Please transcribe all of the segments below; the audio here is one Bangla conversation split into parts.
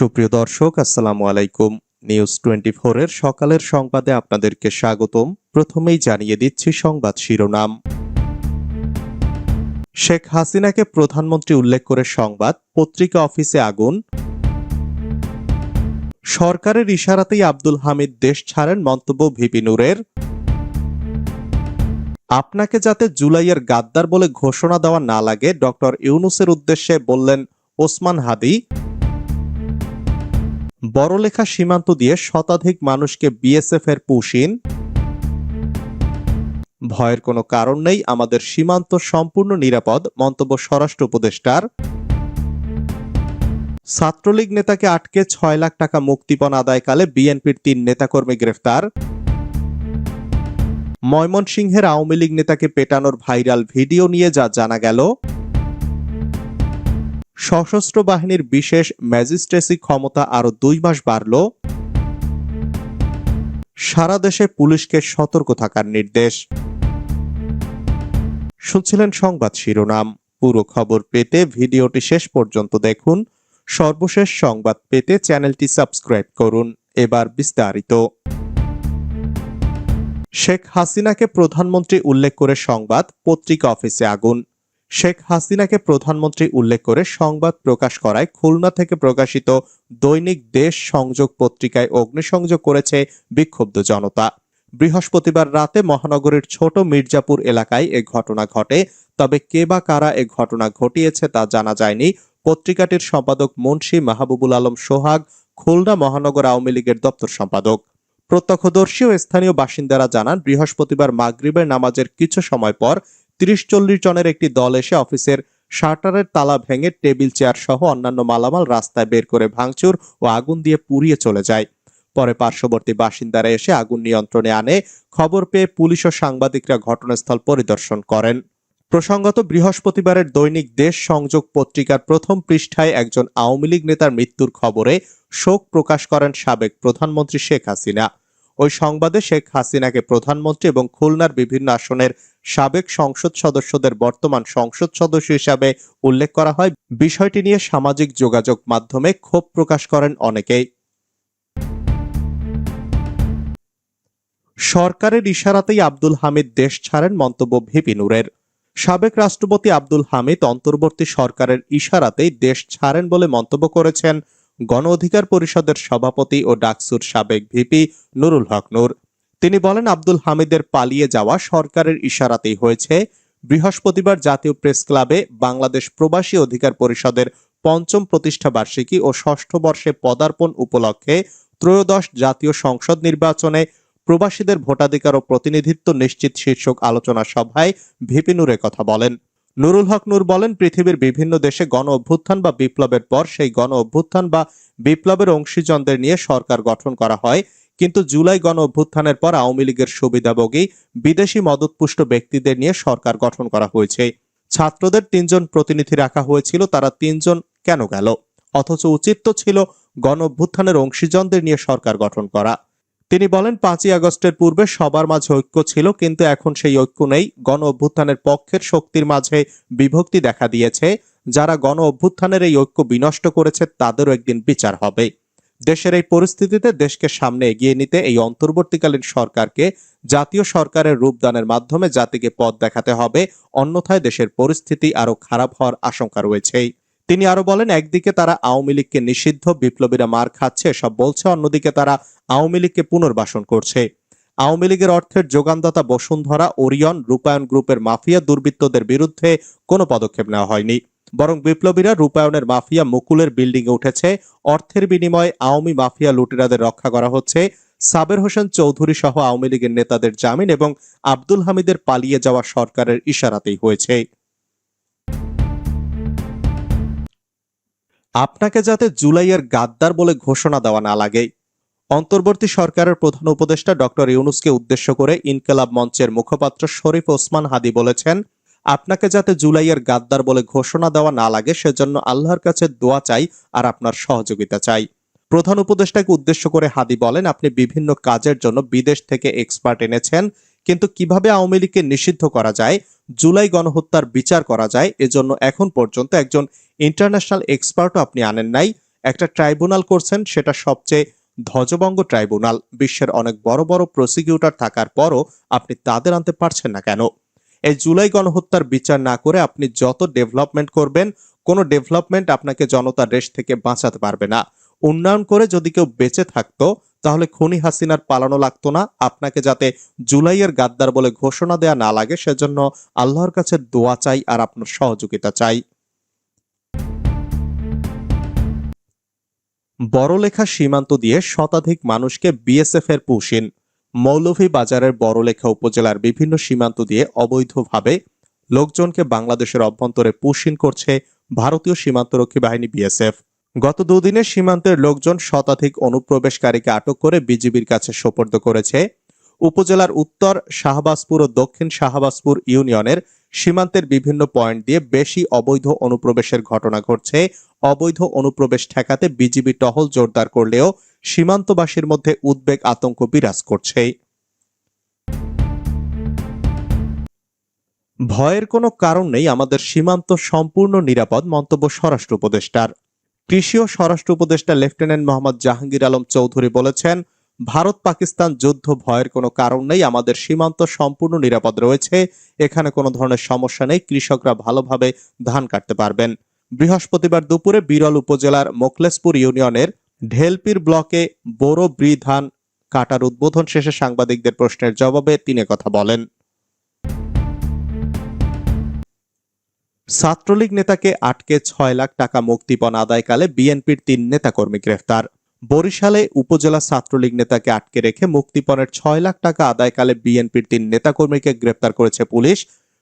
সুপ্রিয় দর্শক, আসসালামু আলাইকুম। নিউজ টোয়েন্টি এর সকালের সংবাদে আপনাদেরকে স্বাগতম। প্রথমেই জানিয়ে দিচ্ছি সংবাদ শিরোনাম। শেখ হাসিনাকে প্রধানমন্ত্রী উল্লেখ করে সংবাদ, পত্রিকা অফিসে আগুন। সরকারের ইশারাতেই আব্দুল হামিদ দেশ ছাড়েন মন্তব্য ভিপি নূরের। আপনাকে যাতে জুলাইয়ের গাদ্দার বলে ঘোষণা দেওয়া না লাগে, ডক্টর ইউনুসের উদ্দেশ্যে বললেন ওসমান হাদি। বড়লেখা সীমান্ত দিয়ে শতাধিক মানুষকে বিএসএফ এর পুশিন। ভয়ের কোনো কারণ নেই আমাদের সীমান্ত সম্পূর্ণ নিরাপদ, মন্তব্য স্বরাষ্ট্র উপদেষ্টার। ছাত্রলীগ নেতাকে আটকে ছয় লাখ টাকা মুক্তিপণ আদায়কালে বিএনপির তিন নেতাকর্মী গ্রেফতার। ময়মনসিংহের আওয়ামী লীগ নেতাকে পেটানোর ভাইরাল ভিডিও নিয়ে যা জানা গেল। সশস্ত্র বাহিনীর বিশেষ ম্যাজিস্ট্রেসি ক্ষমতা আরও দুই মাস বাড়ল। সারা দেশে পুলিশকে সতর্ক থাকার নির্দেশ। শুনছিলেন সংবাদ শিরোনাম। পুরো খবর পেতে ভিডিওটি শেষ পর্যন্ত দেখুন। সর্বশেষ সংবাদ পেতে চ্যানেলটি সাবস্ক্রাইব করুন। এবার বিস্তারিত। শেখ হাসিনাকে প্রধানমন্ত্রী উল্লেখ করে সংবাদ পত্রিকা অফিসে আগুন। শেখ হাসিনাকে প্রধানমন্ত্রী উল্লেখ করে সংবাদ প্রকাশ করায় খুলনা থেকে প্রকাশিত দৈনিক দেশ সংযোগ পত্রিকায় অগ্নিসংযোগ করেছে বিক্ষুব্ধ জনতা। বৃহস্পতিবার রাতে মহানগরীর ছোট মির্জাপুর এলাকায় এ ঘটনা ঘটে। তবে কে বা কারা এ ঘটনা ঘটিয়েছে তা জানা যায়নি। পত্রিকাটির সম্পাদক মুন্সি মাহবুবুল আলম সোহাগ, খুলনা মহানগর আওয়ামী লীগের দপ্তর সম্পাদক। প্রত্যক্ষদর্শী ও স্থানীয় বাসিন্দারা জানান, বৃহস্পতিবার মাগরিবের নামাজের কিছু সময় পর তিরিশ চল্লিশ জনের একটি দল এসে অফিসের শাটারের তালা ভেঙে টেবিল, চেয়ার সহ অন্যান্য মালামাল রাস্তায় বের করে ভাঙচুর ও আগুন দিয়ে পুড়িয়ে চলে যায়। পরে পার্শ্ববর্তী বাসিন্দারা এসে আগুন নিয়ন্ত্রণে আনে, খবর পেয়ে পুলিশ ও সাংবাদিকরা ঘটনাস্থল পরিদর্শন করেন। প্রসঙ্গত, বৃহস্পতিবারের দৈনিক দেশ সংযোগ পত্রিকার প্রথম পৃষ্ঠায় একজন আওয়ামী লীগ নেতার মৃত্যুর খবরে শোক প্রকাশ করেন সাবেক প্রধানমন্ত্রী শেখ হাসিনা। ওই সংবাদে শেখ হাসিনাকে প্রধানমন্ত্রী এবং খুলনার বিভিন্ন আসনের সাবেক সংসদ সদস্যদের বর্তমান সংসদ সদস্য হিসাবে উল্লেখ করা হয়। বিষয়টি নিয়ে সামাজিক যোগাযোগ মাধ্যমে ক্ষোভ প্রকাশ করেন অনেকেই। সরকারের ইশারাতেই আব্দুল হামিদ দেশ ছাড়েন মন্তব্য ভিপি নূরের। সাবেক রাষ্ট্রপতি আব্দুল হামিদ অন্তর্বর্তী সরকারের ইশারাতেই দেশ ছাড়েন বলে মন্তব্য করেছেন গণ অধিকার পরিষদের সভাপতি ও ডাকসুর সাবেক ভিপি নুরুল হক নূর। তিনি বলেন, আব্দুল হামিদের পালিয়ে যাওয়া সরকারের ইশারাতেই হয়েছে। বৃহস্পতিবার জাতীয় প্রেস ক্লাবে বাংলাদেশ প্রবাসী অধিকার পরিষদের পঞ্চম প্রতিষ্ঠা বার্ষিকী ও ষষ্ঠ বর্ষে পদার্পণ উপলক্ষে ত্রয়োদশ জাতীয় সংসদ নির্বাচনে প্রবাসীদের ভোটাধিকার ও প্রতিনিধিত্ব নিশ্চিত শীর্ষক আলোচনা সভায় ভিপি নূরে কথা বলেন। নুরুল হক নূর বলেন, পৃথিবীর বিভিন্ন দেশে গণ অভ্যুত্থান বা বিপ্লবের পর সেই গণ অভ্যুত্থান বা বিপ্লবের অংশীজনদের নিয়ে সরকার গঠন করা হয়। কিন্তু জুলাই গণ অভ্যুত্থানের পর আওয়ামী লীগের সুবিধাভোগী বিদেশি মদতপুষ্ট ব্যক্তিদের নিয়ে সরকার গঠন করা হয়েছে। ছাত্রদের তিনজন প্রতিনিধি রাখা হয়েছিল, তারা তিনজন কেন গেল? অথচ উচিত তো ছিল গণ অভ্যুত্থানের অংশীজনদের নিয়ে সরকার গঠন করা। তিনি বলেন, পাঁচই আগস্টের পূর্বে সবার মাঝে ঐক্য ছিল, কিন্তু এখন সেই ঐক্য নেই। গণ অভ্যুত্থানের পক্ষের শক্তির মাঝে বিভক্তি দেখা দিয়েছে। যারা গণ অভ্যুত্থানের এই ঐক্য বিনষ্ট করেছে, তাদেরও একদিন বিচার হবে। দেশের এই পরিস্থিতিতে দেশকে সামনে এগিয়ে নিতে এই অন্তর্বর্তীকালীন সরকারকে জাতীয় সরকারের রূপদানের মাধ্যমে জাতিকে পথ দেখাতে হবে। অন্যথায় দেশের পরিস্থিতি আরও খারাপ হওয়ার আশঙ্কা রয়েছেই। তিনি আরও বলেন, একদিকে তারা আওয়ামী লীগকে নিষিদ্ধ, বিপ্লবীরা মার খাচ্ছে সব বলছে, অন্যদিকে তারা আওয়ামী লীগকে পুনর্বাসন করছে। আওয়ামী লীগের অর্থের যোগানদাতা বসুন্ধরা, ওরিয়ন, রূপায়ণ গ্রুপের মাফিয়া দুর্বৃত্তদের বিরুদ্ধে কোনো পদক্ষেপ নেওয়া হয়নি। বরং বিপ্লবীরা রূপায়ণের মাফিয়া মুকুলের বিল্ডিং এ উঠেছে। অর্থের বিনিময়ে আওয়ামী মাফিয়া লুটেরাদের রক্ষা করা হচ্ছে। সাবের হোসেন চৌধুরী সহ আওয়ামী লীগের নেতাদের জামিন এবং আব্দুল হামিদের পালিয়ে যাওয়া সরকারের ইশারাতেই হয়েছে। আপনাকে যাতে জুলাইয়ের গাদ্দার বলে ঘোষণা দেওয়া না লাগে। অন্তর্বর্তী সরকারের প্রধান উপদেষ্টা ডক্টর ইউনুসকে উদ্দেশ্য করে ইনকেলাব মঞ্চের মুখপাত্র শরীফ ওসমান হাদি বলেছেন আপনাকে যাতে জুলাইয়ের গাদ্দার বলে ঘোষণা দেওয়া না লাগে, সেজন্য আল্লাহর কাছে দোয়া চাই আর আপনার সহযোগিতা চাই। প্রধান উপদেষ্টাকে উদ্দেশ্য করে হাদি বলেন, আপনি বিভিন্ন কাজের জন্য বিদেশ থেকে এক্সপার্ট এনেছেন, কিন্তু কীভাবে আওয়ামী লীগকে নিষিদ্ধ করা যায়, জুলাই গণহত্যার বিচার করা যায়, এজন্য এখন পর্যন্ত একজন ইন্টারন্যাশনাল এক্সপার্টও আপনি আনেন নাই। একটা ট্রাইব্যুনাল করছেন, সেটা সবচেয়ে ধ্বজবঙ্গ ট্রাইব্যুনাল। বিশ্বের অনেক বড় বড় প্রসিকিউটর থাকার পরও আপনি তাদের আনতে পারছেন না কেন? এই জুলাই গণহত্যার বিচার না করে আপনি যত ডেভেলপমেন্ট করবেন, কোনো ডেভেলপমেন্ট আপনাকে জনতার রেশ থেকে বাঁচাতে পারবে না। উন্নয়ন করে যদি কেউ বেঁচে থাকতো, তাহলে খুনি হাসিনার পালানো লাগতো না। আপনাকে যাতে জুলাইয়ের গাদ্দার বলে ঘোষণা দেয়া না লাগে, সেজন্য আল্লাহর কাছে দোয়া চাই আর আপনার সহযোগিতা চাই। বড়লেখা সীমান্ত দিয়ে শতাধিক মানুষকে বিএসএফ এর পুশিন। মৌলভীবাজারের বড়লেখা উপজেলার বিভিন্ন সীমান্ত দিয়ে অবৈধভাবে লোকজনকে বাংলাদেশের অভ্যন্তরে পুশিন করছে ভারতীয় সীমান্তরক্ষী বাহিনী বিএসএফ। গত দুদিনে সীমান্তের লোকজন শতাধিক অনুপ্রবেশকারীকে আটক করে বিজিবির কাছে সোপর্দ করেছে উপজেলার উত্তর শাহবাজপুর ও দক্ষিণ শাহবাজপুর ইউনিয়নের সীমান্তের বিভিন্ন পয়েন্ট দিয়ে বেশি অবৈধ অনুপ্রবেশের ঘটনা ঘটছে। অবৈধ অনুপ্রবেশ ঠেকাতে বিজিবি টহল জোরদার করলেও সীমান্তবাসীর মধ্যে উদ্বেগ, আতঙ্ক বিরাজ করছে ভয়ের কোনো কারণ নেই আমাদের সীমান্ত সম্পূর্ণ নিরাপদ, মন্তব্য স্বরাষ্ট্র উপদেষ্টার। কৃষি ও স্বরাষ্ট্র উপদেষ্টা লেফটেন্যান্ট মোহাম্মদ জাহাঙ্গীর আলম চৌধুরী বলেছেন ভারত পাকিস্তান যুদ্ধ ভয়ের কোনো কারণ নেই, আমাদের সীমান্ত সম্পূর্ণ নিরাপদ রয়েছে, এখানে কোনো ধরনের সমস্যা নেই, কৃষকরা ভালোভাবে ধান কাটতে পারবেন। বৃহস্পতিবার দুপুরে বিরল উপজেলার মোকলেশপুর ইউনিয়নের ঢেলপির ব্লকে বোরো ব্রি ধান কাটার উদ্বোধন শেষে সাংবাদিকদের প্রশ্নের জবাবে তিনি কথা বলেন। ছাত্রলীগ নেতাকে আটকে ছয় লাখ টাকা মুক্তিপণ আদায়কালে বিএনপির তিন নেতাকর্মী গ্রেফতার। বরিশালে উপজেলা ছাত্রলীগ নেতাকে আটকে রেখে মুক্তিপণের ছয় লাখ টাকা আদায়কালে বিএনপির তিন নেতাকর্মীকে গ্রেফতার করেছে পুলিশ।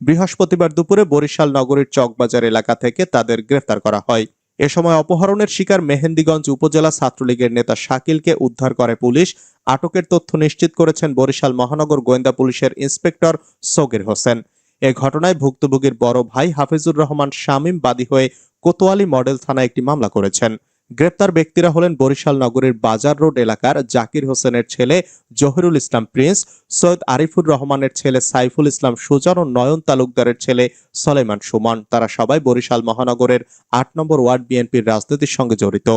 বৃহস্পতিবার দুপুরে বরিশাল নগরীর চকবাজার এলাকা থেকে তাদের গ্রেফতার করা হয়। এ সময় অপহরণের শিকার মেহেন্দিগঞ্জ উপজেলা ছাত্রলীগের নেতা শাকিলকে উদ্ধার করে পুলিশ। আটকের তথ্য নিশ্চিত করেছেন বরিশাল মহানগর গোয়েন্দা পুলিশের ইন্সপেক্টর সগির হোসেন। এ ঘটনায় ভুক্তভোগীর বড় ভাই হাফিজুর রহমান শামীম বাদী হয়ে কোতোয়ালি মডেল থানায় একটি মামলা করেছেন। গ্রেপ্তার ব্যক্তিরা হলেন বরিশাল নগরীর বাজার রোড এলাকার জাকির হোসেনের ছেলে জহিরুল ইসলাম প্রিন্স, সৈয়দ আরিফুর রহমানের ছেলে সাইফুল ইসলাম সুজন ও নয়ন তালুকদারের ছেলে সলেমান সুমন। তারা সবাই বরিশাল মহানগরের আট নম্বর ওয়ার্ড বিএনপির রাজনীতির সঙ্গে জড়িত।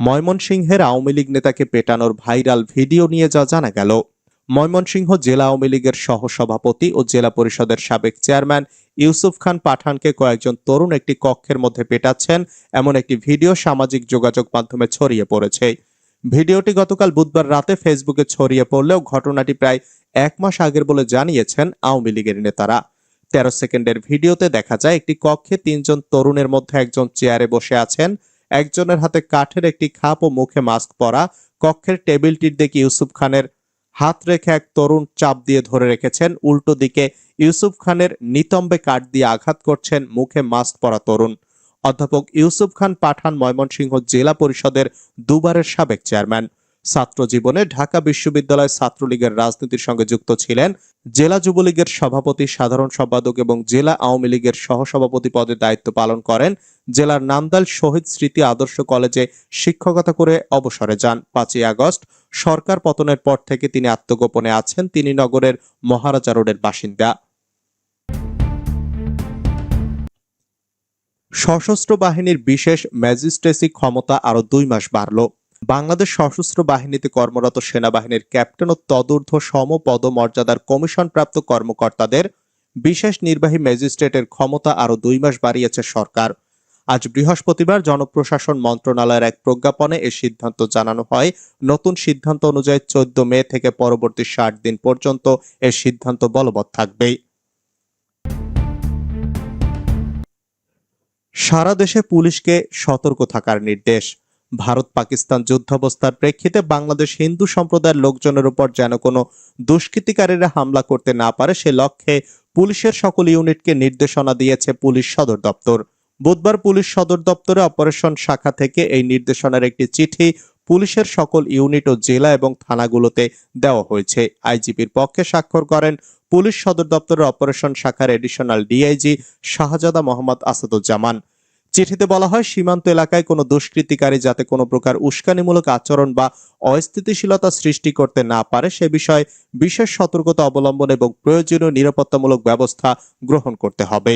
ময়মনসিংহের আওয়ামী লীগ নেতাকে পেটানোর ভাইরাল ভিডিও নিয়ে যা জানা গেল। ময়মনসিংহ জেলা আওয়ামী লীগের সহসভাপতি ও জেলা পরিষদের সাবেক চেয়ারম্যান ইউসুফ খান পাঠানকে কয়েকজন তরুণ একটি কক্ষের মধ্যে পেটাচ্ছেন, এমন একটি ভিডিও সামাজিক যোগাযোগ মাধ্যমে ছড়িয়ে পড়েছে। ভিডিওটি গতকাল বুধবার রাতে ফেসবুকে ছড়িয়ে পড়লেও ঘটনাটি প্রায় এক মাস আগের বলে জানিয়েছেন আওয়ামী লীগের নেতারা। তেরো সেকেন্ডের ভিডিওতে দেখা যায়, একটি কক্ষে তিনজন তরুণের মধ্যে একজন চেয়ারে বসে আছেন, একজনের হাতে কাঠের একটি খাপ ও মুখে মাস্ক পরা। কক্ষের টেবিলটির দিকে ইউসুফ খানের হাত রেখে এক তরুণ চাপ দিয়ে ধরে রেখেছেন। উল্টো দিকে ইউসুফ খানের নিতম্বে কাঠ দিয়ে আঘাত করছেন মুখে মাস্ক পরা তরুণ। অধ্যাপক ইউসুফ খান পাঠান ময়মনসিংহ জেলা পরিষদের দুবারের সাবেক চেয়ারম্যান। ছাত্র জীবনে ঢাকা বিশ্ববিদ্যালয় ছাত্রলীগের রাজনীতির সঙ্গে যুক্ত ছিলেন জেলা যুবলীগের সভাপতি, সাধারণ সম্পাদক এবং জেলা আওয়ামী লীগের সহসভাপতি পদে দায়িত্ব পালন করেন। জেলার নান্দাল শহীদ স্মৃতি আদর্শ কলেজে শিক্ষকতা করে অবসরে যান। পাঁচই আগস্ট, সরকার পতনের পর থেকে তিনি আত্মগোপনে আছেন। তিনি নগরের মহারাজা রোডের বাসিন্দা। সশস্ত্র বাহিনীর বিশেষ ম্যাজিস্ট্রেসি ক্ষমতা আরও দুই মাস বাড়ল। বাংলাদেশ সশস্ত্র বাহিনীতে কর্মরত সেনাবাহিনীর ক্যাপ্টেন ও তদূর্ধ্ব সমপদ মর্যাদার কমিশনপ্রাপ্ত কর্মকর্তাদের বিশেষ নির্বাহী ম্যাজিস্ট্রেটের ক্ষমতা আরও দুই মাস বাড়িয়েছে সরকার। আজ বৃহস্পতিবার জনপ্রশাসন মন্ত্রণালয়ের এক প্রজ্ঞাপনে এ সিদ্ধান্ত জানানো হয়। নতুন সিদ্ধান্ত অনুযায়ী চোদ্দ মে থেকে পরবর্তী ষাট দিন পর্যন্ত এ সিদ্ধান্ত বলবৎ থাকবে। সারা দেশে পুলিশকে সতর্ক থাকার নির্দেশ। ভারত পাকিস্তান যুদ্ধাবস্থার প্রেক্ষিতে বাংলাদেশ হিন্দু সম্প্রদায়ের লোকজনের উপর যেন কোনো দুষ্কৃতিকারীরা হামলা করতে না পারে, সে লক্ষ্যে পুলিশের সকল ইউনিটকে নির্দেশনা দিয়েছে পুলিশ সদর দপ্তর। বুধবার পুলিশ সদর দপ্তরে অপারেশন শাখা থেকে এই নির্দেশনার একটি চিঠি পুলিশের সকল ইউনিট ও জেলা এবং থানাগুলোতে দেওয়া হয়েছে। আইজিপির পক্ষে স্বাক্ষর করেন পুলিশ সদর দপ্তরের অপারেশন শাখার এডিশনাল ডিআইজি শাহজাদা মোহাম্মদ আসাদুজ্জামান। চিঠিতে বলা হয়, সীমান্ত এলাকায় কোনো দুষ্কৃতিকারী যাতে কোনো প্রকার উস্কানিমূলক আচরণ বা অস্থিতিশীলতা সৃষ্টি করতে না পারে, সে বিষয়ে বিশেষ সতর্কতা অবলম্বন এবং প্রয়োজনীয় নিরাপত্তামূলক ব্যবস্থা গ্রহণ করতে হবে।